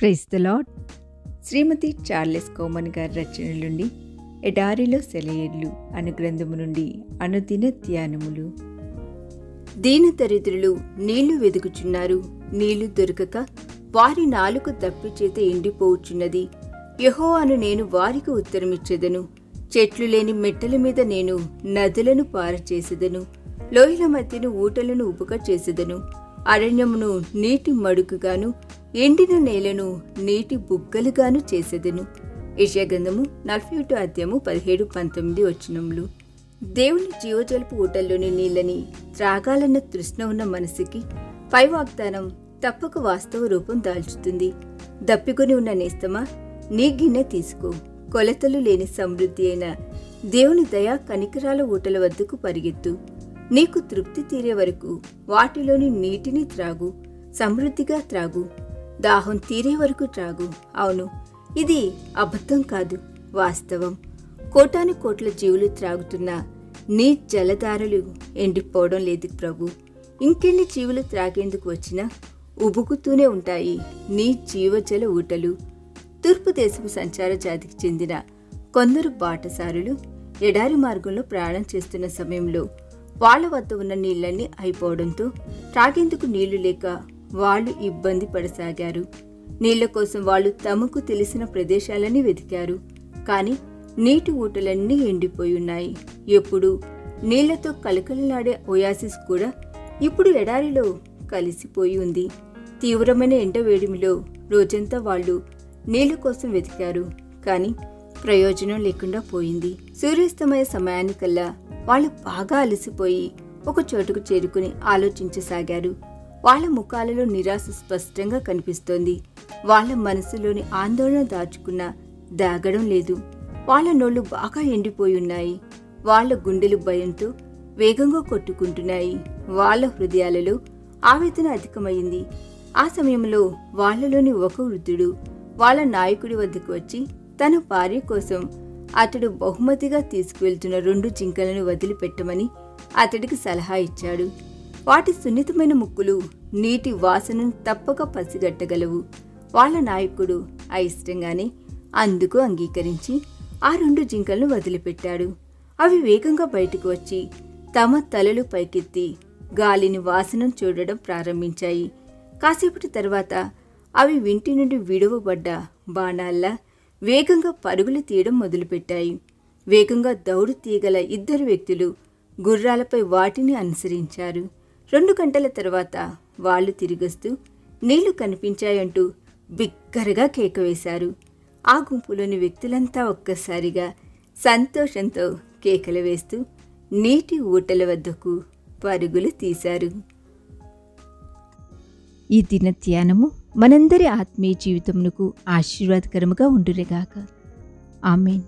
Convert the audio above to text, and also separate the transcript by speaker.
Speaker 1: Praise the lord
Speaker 2: Shrimati Charles Cowman గారి రచనల నుండి ఎడారిలో సెలయేర్లు అను గ్రంథము నుండి అనుదిన ధ్యానములు.
Speaker 3: దీనదరిద్రులు నీళ్ళు వెదుకుచున్నారు నీళ్ళు దొరకక వారి నాలుక దప్పి చేత ఎండిపోవుచున్నది యెహోవాను నేను వారికి ఉత్తరమిచ్చేదను చెట్లు లేని మెట్టల మీద నేను నదులను పారచేసేదను లోయల మధ్యను ఊటలను ఉపుక చేసేదను అరణ్యమును నీటి మడుకుగాను ఎండిన నేలను నీటి బుగ్గలుగాను చేసేదను. యశాగంధము నలభై ఒకటో అధ్యాయము పదిహేడు పంతొమ్మిది వచనములు. దేవుని జీవజలపు ఊటల్లోని నీళ్ళని త్రాగాలన్న తృష్ణ ఉన్న మనసుకి పై వాగ్దానం తప్పక వాస్తవ రూపం దాల్చుతుంది. దప్పికొని ఉన్న నేస్తమా? నీ గిన్నె తీసుకో. కొలతలు లేని సమృద్ధి అయిన దేవుని దయా కనికరాల ఊటల వద్దకు పరిగెత్తు. నీకు తృప్తి తీరే వరకు వాటిలోని నీటిని త్రాగు. సమృద్ధిగా త్రాగు. దాహం తీరే వరకు త్రాగు. అవును ఇది అబద్ధం కాదు వాస్తవం. కోటాను కోట్ల జీవులు త్రాగుతున్న నీ జలధారలు ఎండిపోవడం లేదు ప్రభు. ఇంకెన్ని జీవులు త్రాగేందుకు వచ్చినా ఉబుకుతూనే ఉంటాయి నీ జీవజల ఊటలు. తూర్పు దేశపు సంచార జాతికి చెందిన కొందరు బాటసారులు ఎడారి మార్గంలో ప్రయాణం చేస్తున్న సమయంలో వాళ్ళ వద్ద ఉన్న నీళ్ళన్నీ అయిపోవడంతో త్రాగేందుకు నీళ్ళు లేక వాళ్ళు ఇబ్బంది పడసాగారు. నీళ్ళ కోసం వాళ్ళు తమకు తెలిసిన ప్రదేశాలని వెతికారు. కానీ నీటి ఊటలన్నీ ఎండిపోయి ఉన్నాయి ఎప్పుడు? నీళ్ళతో కలకలలాడే ఒయాసిస్ కూడా ఇప్పుడు ఎడారిలో కలిసిపోయి ఉంది. తీవ్రమైన ఎండవేడిమిలో రోజంతా వాళ్ళు నీళ్ళ కోసం వెతికారు. కానీ ప్రయోజనం లేకుండా పోయింది. సూర్యాస్తమయ సమయానికల్లా వాళ్ళు బాగా అలసిపోయి ఒక చోటుకు చేరుకుని ఆలోచించసాగారు. వాళ్ళ ముఖాలలో నిరాశ స్పష్టంగా కనిపిస్తోంది. వాళ్ళ మనసులోని ఆందోళన దాచుకున్న దాగడం లేదు. వాళ్ళ నోళ్ళు బాగా ఎండిపోయి ఉన్నాయి. వాళ్ళ గుండెలు భయంతో వేగంగా కొట్టుకుంటున్నాయి. వాళ్ళ హృదయాలలో ఆవేదన అధికమైంది. ఆ సమయంలో వాళ్ళలోని ఒక వృద్ధుడు వాళ్ళ నాయకుడి వద్దకు వచ్చి తన భార్య కోసం అతడు బహుమతిగా తీసుకువెళ్తున్న రెండు జింకలను వదిలిపెట్టమని అతడికి సలహా ఇచ్చాడు. వాటి సున్నితమైన ముక్కులు నీటి వాసనను తప్పక పసిగట్టగలవు. వాళ్ళ నాయకుడు అయిష్టంగానే అందుకు అంగీకరించి ఆ రెండు జింకలను వదిలిపెట్టాడు. అవి వేగంగా బయటకు వచ్చి తమ తలలు పైకెత్తి గాలిని వాసనను చూడడం ప్రారంభించాయి. కాసేపటి తర్వాత అవి వింటి నుండి విడువబడ్డ బాణాల్లా వేగంగా పరుగులు తీయడం మొదలుపెట్టాయి. వేగంగా దౌడు తీయగల ఇద్దరు వ్యక్తులు గుర్రాలపై వాటిని అనుసరించారు. రెండు గంటల తర్వాత వాళ్ళు తిరిగొస్తూ నీళ్ళు కనిపించాయంటూ బిగ్గరగా కేక వేశారు. ఆ గుంపులోని వ్యక్తులంతా ఒక్కసారిగా సంతోషంతో కేకలు వేస్తూ నీటి ఊటల వద్దకు పరుగులు తీశారు.
Speaker 1: ఈ దిన ధ్యానము మనందరి ఆత్మీయ జీవితమునకు ఆశీర్వాదకరముగా ఉండురేగాక ఆమెన్.